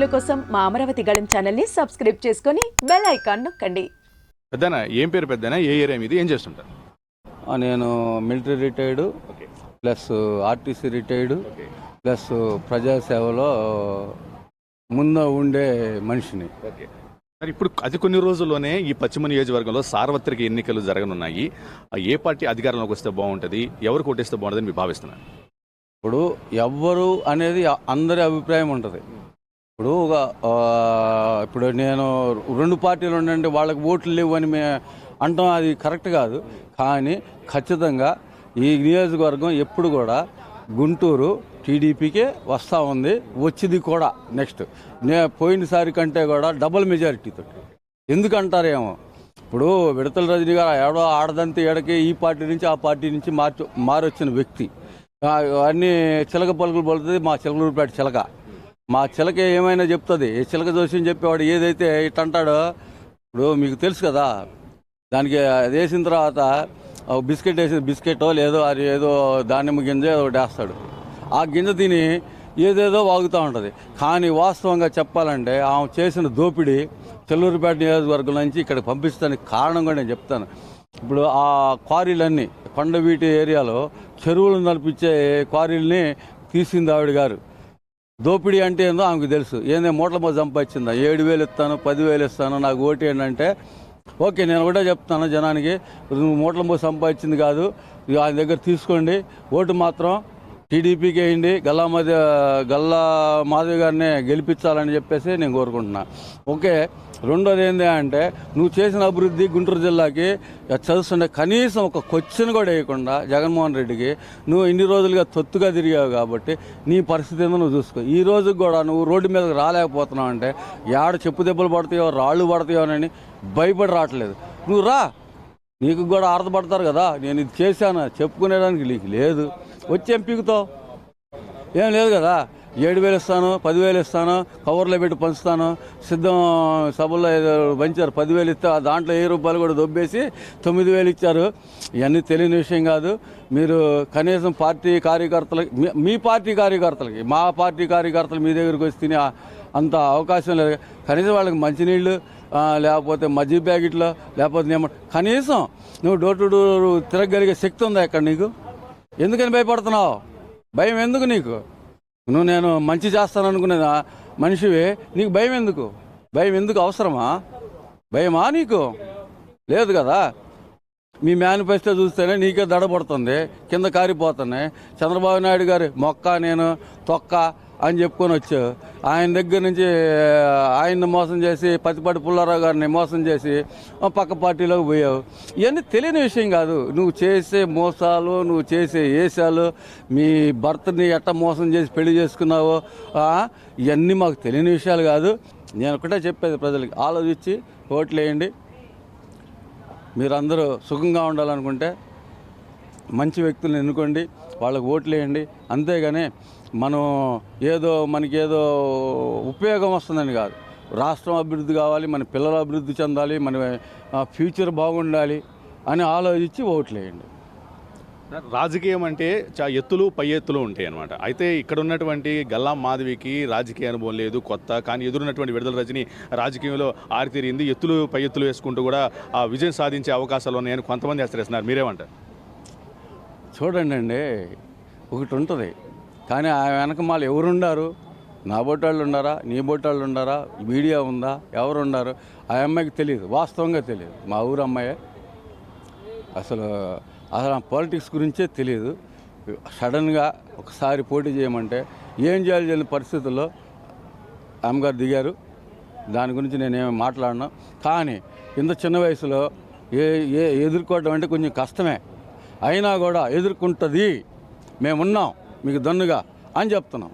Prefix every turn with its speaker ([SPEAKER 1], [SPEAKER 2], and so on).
[SPEAKER 1] వీడియోల కోసం మా అమరావతి గళం ఛానల్ని సబ్స్క్రైబ్ చేసుకొని బెల్ ఐకాన్ నొక్కండి.
[SPEAKER 2] పెద్దనా ఏం పేరు పెద్దనా? ఏ ఏరియా మీది? ఏం చేస్తుంటారు?
[SPEAKER 3] ఆ, నేను military retired
[SPEAKER 2] okay.
[SPEAKER 3] Plus RTC retired
[SPEAKER 2] okay.
[SPEAKER 3] Plus ప్రజాసేవలో ముందు ఉండే మనిషిని.
[SPEAKER 2] ఓకే. మరి ఇప్పుడు అతి కొన్ని రోజుల్లోనే ఈ పశ్చిమ నియోజకవర్గంలో సార్వత్రిక ఎన్నికలు జరగనున్నాయి. ఆ ఏ పార్టీ అధికారంలోకి వస్తే బాగుంటుంది? ఎవరు కొట్టేస్తే బాగుంటుందని మీరు భావిస్తున్నారు
[SPEAKER 3] ఇప్పుడు ఎవ్వరు అనేది అందరి అభిప్రాయం ఉంటుంది. ఇప్పుడు ఒక ఇప్పుడు నేను రెండు పార్టీలు ఉండండి వాళ్ళకి ఓట్లు లేవు అని మే అంటాం అది కరెక్ట్ కాదు. కానీ ఖచ్చితంగా ఈ నియోజకవర్గం ఎప్పుడు కూడా గుంటూరు టీడీపీకే వస్తూ ఉంది వచ్చింది కూడా నెక్స్ట్. నే పోయినసారి కంటే కూడా డబుల్ మెజారిటీతో ఎందుకంటారేమో? ఇప్పుడు విడతల రజనీ గారు ఎవడో ఆడదంతా ఏడకి ఈ పార్టీ నుంచి ఆ పార్టీ నుంచి మార్చు మారొచ్చిన వ్యక్తి. అన్ని చిలక పలుకులు పలుతుంది మా చిలకలూరుపేట చిలక. మా చిలక ఏమైనా చెప్తుంది? చిలక జోస్యం చెప్పేవాడు ఏదైతే ఇట్ట అంటాడో ఇప్పుడు మీకు తెలుసు కదా దానికి అది వేసిన తర్వాత బిస్కెట్ వేసి బిస్కెటో లేదో అది ఏదో దానిమ్మ గింజ ఏదో ఒకటి వేస్తాడు. ఆ గింజ తిని ఏదేదో వాగుతూ ఉంటుంది. కానీ వాస్తవంగా చెప్పాలంటే ఆమె చేసిన దోపిడీ చెల్లూరుపేట నియోజకవర్గం నుంచి ఇక్కడ పంపిస్తానికి కారణం కూడా నేను చెప్తాను. ఇప్పుడు ఆ క్వారీలన్నీ కొండవీటి ఏరియాలో చెరువులను నడిపించే క్వారీలని తీసింది ఆవిడ గారు. దోపిడీ అంటే ఏందో ఆమెకు తెలుసు. ఏందో మూటల మీద సంపాదించిందా? ఏడు వేలు ఇస్తాను పదివేలు ఇస్తాను నాకు ఓటు ఏంటంటే ఓకే నేను కూడా చెప్తాను జనానికి నువ్వు మూటల మీద సంపాదించింది కాదు ఆయన దగ్గర తీసుకోండి ఓటు మాత్రం టీడీపీకి అయింది. గల్లా మధ్య గల్లా మాధవి గారిని గెలిపించాలని చెప్పేసి నేను కోరుకుంటున్నా. ఓకే రెండోది ఏంటి అంటే నువ్వు చేసిన అభివృద్ధి గుంటూరు జిల్లాకి చదువుతుండే కనీసం ఒక క్వశ్చన్ కూడా వేయకుండా జగన్మోహన్ రెడ్డికి నువ్వు ఇన్ని రోజులుగా తొత్తుగా తిరిగావు కాబట్టి నీ పరిస్థితి ఏందో నువ్వు చూసుకో. ఈ రోజు కూడా నువ్వు రోడ్డు మీదకి రాలేకపోతున్నావు అంటే ఏడ చెప్పు దెబ్బలు పడతాయో రాళ్ళు పడతాయో అని భయపడి రావట్లేదు. నువ్వు రా. నీకు కూడా ఆర్థపడతారు కదా నేను ఇది చేశాను? చెప్పుకునేదానికి నీకు లేదు. వచ్చి ఏం పీకుతావు? ఏం లేదు కదా. ఏడు వేలు ఇస్తాను పదివేలు ఇస్తాను కవర్లో పెట్టి పంచుతాను. సిద్ధం సభల్లో ఏదో పంచారు పదివేలు ఇస్తే దాంట్లో ఏ రూపాయలు కూడా దొబ్బేసి తొమ్మిది వేలు ఇచ్చారు. ఇవన్నీ తెలియని విషయం కాదు. మీరు కనీసం పార్టీ కార్యకర్తలకి మీ- పార్టీ కార్యకర్తలకి మా పార్టీ కార్యకర్తలు మీ దగ్గరికి వచ్చి తినే అంత అవకాశం లేదు. కనీసం వాళ్ళకి మంచినీళ్ళు లేకపోతే మజ్జి ప్యాకెట్లో లేకపోతే కనీసం నువ్వు డోర్ టు డోర్ తిరగగలిగే శక్తి ఉందా ఇక్కడ నీకు? ఎందుకని భయపడుతున్నావు? భయం ఎందుకు నీకు? నువ్వు నేను మంచి చేస్తాను అనుకునేదా మనిషివి నీకు భయం ఎందుకు? భయం ఎందుకు అవసరమా? భయమా నీకు? లేదు కదా. మీ మేనిఫెస్టో చూస్తేనే నీకే దడబడుతుంది కింద కారిపోతున్నాయి చంద్రబాబు నాయుడు గారి మొక్క నేను తొక్క అని చెప్పుకొని వచ్చావు. ఆయన దగ్గర నుంచి ఆయన్ని మోసం చేసి పతిపాటి పుల్లారావు గారిని మోసం చేసి పక్క పార్టీలోకి పోయావు. ఇవన్నీ తెలియని విషయం కాదు. నువ్వు చేసే మోసాలు నువ్వు చేసే ఏసాలు మీ భర్తని ఎట్ట మోసం చేసి పెళ్ళి చేసుకున్నావో ఇవన్నీ మాకు తెలియని విషయాలు కాదు. నేను ఒకటే చెప్పేది ప్రజలకి ఆలోచించి ఓట్లేయండి మీరందరూ సుఖంగా ఉండాలనుకుంటే మంచి వ్యక్తులను ఎన్నుకోండి. వాళ్ళకి ఓట్లు వేయండి. అంతేగాని మనం ఏదో మనకి ఏదో ఉపయోగం వస్తుందని కాదు. రాష్ట్రం అభివృద్ధి కావాలి మన పిల్లలు అభివృద్ధి చెందాలి మన ఫ్యూచర్ బాగుండాలి అని ఆలోచించి ఓట్లు వేయండి.
[SPEAKER 2] రాజకీయం అంటే చా ఎత్తులు పై ఎత్తులు ఉంటాయి అనమాట అయితే ఇక్కడ ఉన్నటువంటి గల్లా మాధవికి రాజకీయ అనుభవం లేదు కొత్త కానీ ఎదురున్నటువంటి విడుదల రజని రాజకీయంలో ఆరితీరింది ఎత్తులు పై ఎత్తులు వేసుకుంటూ కూడా ఆ విజయం సాధించే అవకాశాలు ఉన్నాయని కొంతమంది హెచ్చరిస్తున్నారు. మీరేమంటారు?
[SPEAKER 3] చూడండి అండి ఒకటి ఉంటుంది కానీ ఆ వెనక మాలు ఎవరుండారు? నా బొట్టాళ్ళు ఉండారా నీ బొట్టాళ్ళు ఉండారా మీడియా ఉందా? ఎవరు ఉండారు ఆ అమ్మాయికి తెలియదు వాస్తవంగా తెలియదు మా ఊరు అమ్మాయే. అసలు అసలు పాలిటిక్స్ గురించే తెలియదు సడన్గా ఒకసారి పోటీ చేయమంటే ఏం చేయాలి తెలియని పరిస్థితుల్లో అమ్మగారు దిగారు. దాని గురించి నేనేమి మాట్లాడను. కానీ ఇంత చిన్న వయసులో ఏ ఏ ఎదుర్కోవడం అంటే కొంచెం కష్టమే. అయినా కూడా ఎదుర్కొంటుంది. మేమున్నాం. మీకు దన్నుగా అని చెప్తున్నాం.